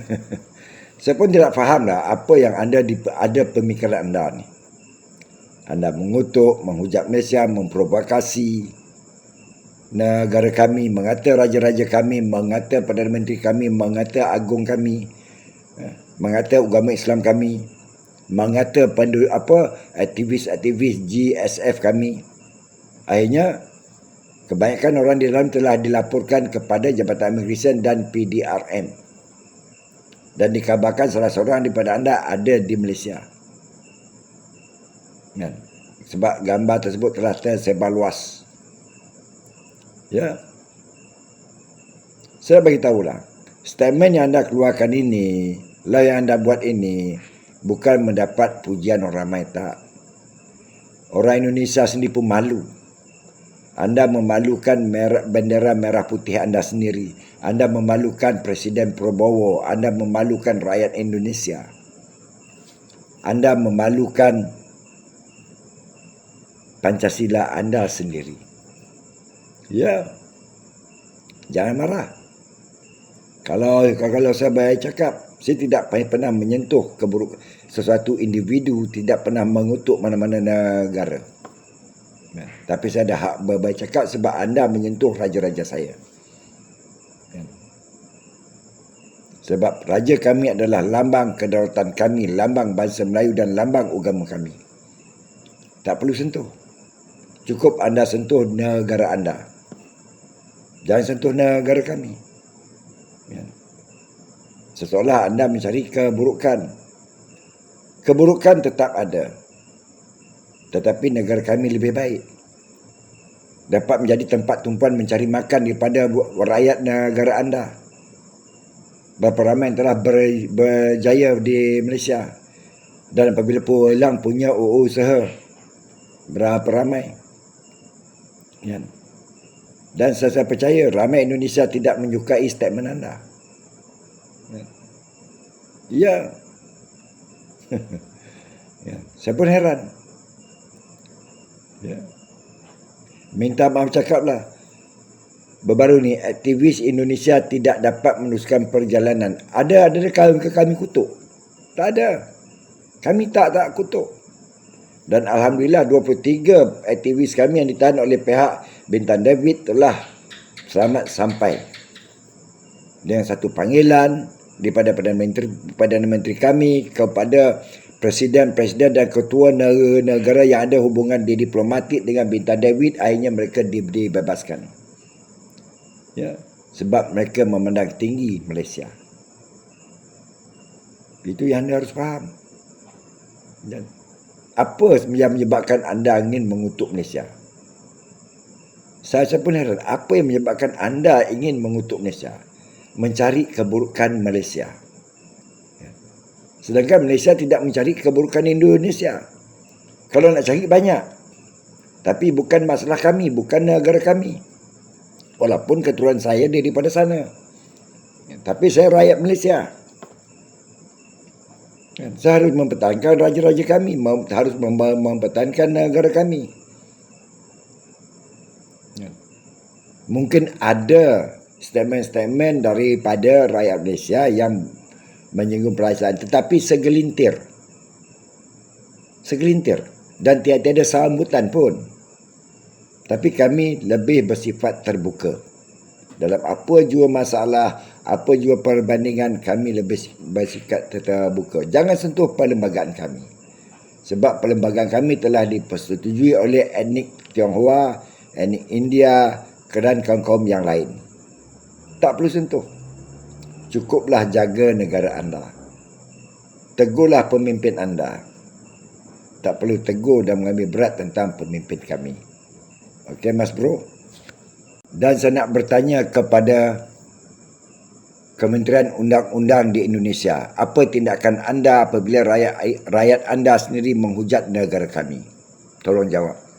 Saya pun tidak faham lah apa yang anda di, ada pemikiran anda ni. Anda mengutuk, menghujat Malaysia, memprovokasi negara kami, mengata raja-raja kami, mengata Perdana Menteri kami, mengata agung kami, eh, mengata agama Islam kami, mengata pandu apa aktivis-aktivis GSF kami. Akhirnya kebanyakan orang di dalam telah dilaporkan kepada Jabatan Immigration dan PDRM dan dikabarkan salah seorang daripada anda ada di Malaysia. Kan? Sebab gambar tersebut telah tersebar luas. Ya. Saya bagi tahulah. Statement yang anda keluarkan ini, lah yang anda buat ini, bukan mendapat pujian orang ramai tak. Orang Indonesia sendiri pun malu. Anda memalukan merah, bendera merah putih anda sendiri. Anda memalukan Presiden Prabowo. Anda memalukan rakyat Indonesia. Anda memalukan Pancasila anda sendiri. Ya. Jangan marah. Kalau kalau saya baik cakap, saya tidak pernah menyentuh keburuk sesuatu individu, tidak pernah mengutuk mana-mana negara. Kan? Tapi saya ada hak berbaik cakap sebab anda menyentuh raja-raja saya. Kan? Sebab raja kami adalah lambang kedaulatan kami, lambang bangsa Melayu dan lambang agama kami. Tak perlu sentuh. Cukup anda sentuh negara anda. Jangan sentuh negara kami. Ya. Seseolah anda mencari keburukan. Keburukan tetap ada tetapi negara kami lebih baik. Dapat menjadi tempat tumpuan mencari makan daripada rakyat negara anda. Berapa ramai yang telah ber, berjaya di Malaysia. Dan apabila pulang punya usaha. Berapa ramai. Ya. dan saya, saya percaya ramai Indonesia tidak menyukai statement anda. Ya, ya. ya. saya pun heran Ya. Minta maaf cakaplah. Baru ni aktivis Indonesia tidak dapat meneruskan perjalanan. Ada ada kami kami kutuk? Tak ada. Kami tak tak kutuk. Dan alhamdulillah 23 aktivis kami yang ditahan oleh pihak Bintan David telah selamat sampai. Dengan satu panggilan daripada Perdana Menteri Perdana Menteri kami kepada presiden-presiden dan ketua negara-negara yang ada hubungan di diplomatik dengan Bintang David akhirnya mereka dibebaskan. Ya, sebab mereka memandang tinggi Malaysia. Itu yang anda harus faham. Dan apa yang menyebabkan anda ingin mengutuk Malaysia? Saya, saya pun heran, apa yang menyebabkan anda ingin mengutuk Malaysia? Mencari keburukan Malaysia. Sedangkan Malaysia tidak mencari keburukan Indonesia. Kalau nak cari banyak. Tapi bukan masalah kami, bukan negara kami. Walaupun keturunan saya daripada sana. Tapi saya rakyat Malaysia. Saya harus mempertahankan raja-raja kami, harus mempertahankan negara kami. Mungkin ada statement-statement daripada rakyat Malaysia yang menyinggung perasaan tetapi segelintir. Segelintir. Dan tiada ada sambutan pun. Tapi kami lebih bersifat terbuka. Dalam apa jua masalah apa jua perbandingan kami lebih bersifat terbuka. Jangan sentuh perlembagaan kami. Sebab perlembagaan kami telah dipersetujui oleh etnik Tionghoa etnik India dan kaum-kaum yang lain. Tak perlu sentuh cukuplah jaga negara anda. Tegurlah pemimpin anda. Tak perlu tegur dan mengambil berat tentang pemimpin kami. Okey, Mas Bro. Dan saya nak bertanya kepada Kementerian Undang-Undang di Indonesia. Apa tindakan anda apabila rakyat, rakyat anda sendiri menghujat negara kami? Tolong jawab.